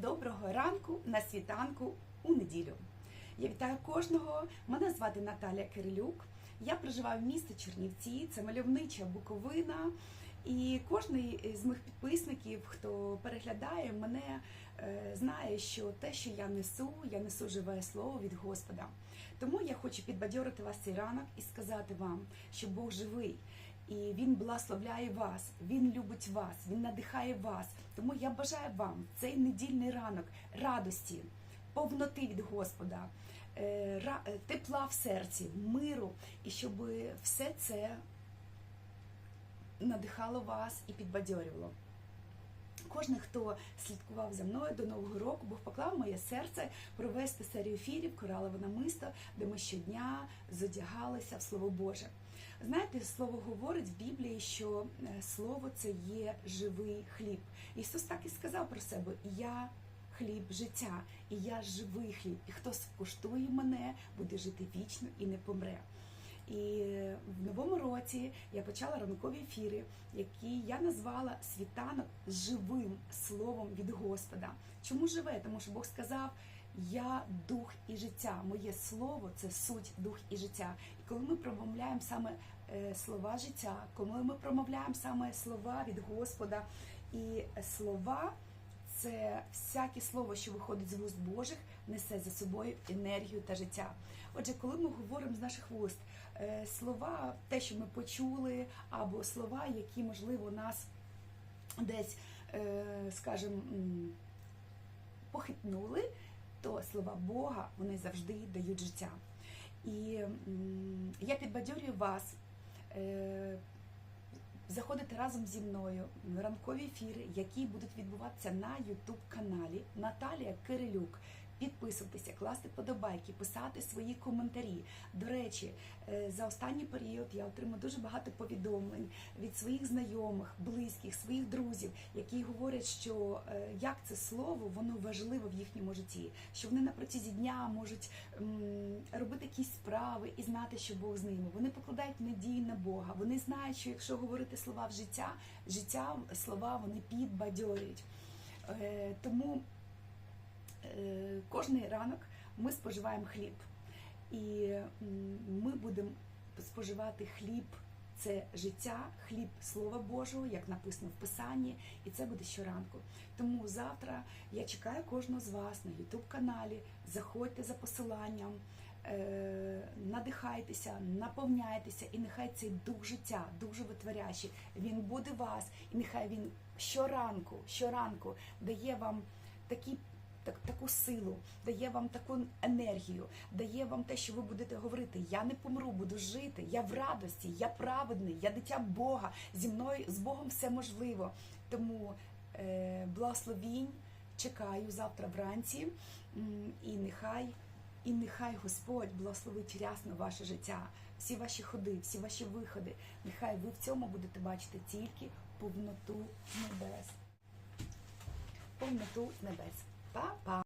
Доброго ранку на світанку у неділю. Я вітаю кожного. Мене звати Наталія Кирилюк. Я проживаю в місті Чернівці, це мальовнича Буковина. І кожен з моїх підписників, хто переглядає мене, е, знає, що те, що я несу, я несу живе слово від Господа. Тому я хочу підбадьорити вас цей ранок і сказати вам, що Бог живий. І він благословляє вас, він любить вас, він надихає вас. Тому я бажаю вам цей недільний ранок радості, повноти від Господа, е, е, тепла в серці, миру, і щоб все це надихало вас і підбадьорювало. Кожен, хто слідкував за мною до нового року, Бог поклав моє серце провести серію ефірів Коралове намисто, де ми щодня зодягалися в Слово Боже. Знаєте, слово говорить в Біблії, що е, слово це є живий хліб. Ісус так і сказав про себе: Я хліб життя, і я живий хліб. І хто скуштує мене, буде жити вічно і не помре. І в новому році я почала ранкові ефіри, які я назвала світанок живим словом від Господа. Чому живе? Тому що Бог сказав: Я дух і життя. Моє слово це суть, дух і життя. І коли ми промовляємо саме е, слова життя, коли ми промовляємо саме слова від Господа і слова. Це всяке слово, що виходить з вуст Божих, несе за собою енергію та життя. Отже, коли ми говоримо з наших вуст е, слова, те, що ми почули, або слова, які можливо нас десь, е, скажімо, похитнули, то слова Бога вони завжди дають життя. І я підбадьорюю вас. Заходити разом зі мною в ранкові ефіри, які будуть відбуватися на youtube каналі Наталія Кирилюк. Підписуватися, класти подобайки, писати свої коментарі. До речі, е, за останній період я отримала дуже багато повідомлень від своїх знайомих, близьких, своїх друзів, які говорять, що е, як це слово воно важливо в їхньому житті, що вони на протязі дня можуть робити якісь справи і знати, що Бог з ними. Вони покладають надії на Бога. Вони знають, що якщо говорити слова в життя, життя слова вони підбадьорюють. Е, Тому кожний ранок ми споживаємо хліб, і ми будемо споживати хліб. Це життя, хліб Слова Божого, як написано в Писанні, і це буде щоранку. Тому завтра я чекаю кожного з вас на youtube каналі. Заходьте за посиланням, е, надихайтеся, наповняйтеся, і нехай цей дух життя, дух животворящий, він буде вас, і нехай він щоранку, щоранку дає вам такі так, таку силу, дає вам таку енергію, дає вам те, що ви будете говорити: я не помру, буду жити, я в радості, я праведний, я дитя Бога. Зі мною з Богом все можливо. Тому е, благословінь чекаю завтра вранці, і нехай. І нехай Господь благословить рясно ваше життя, всі ваші ходи, всі ваші виходи. Нехай ви в цьому будете бачити тільки повноту небес. Повноту небес. Па-па!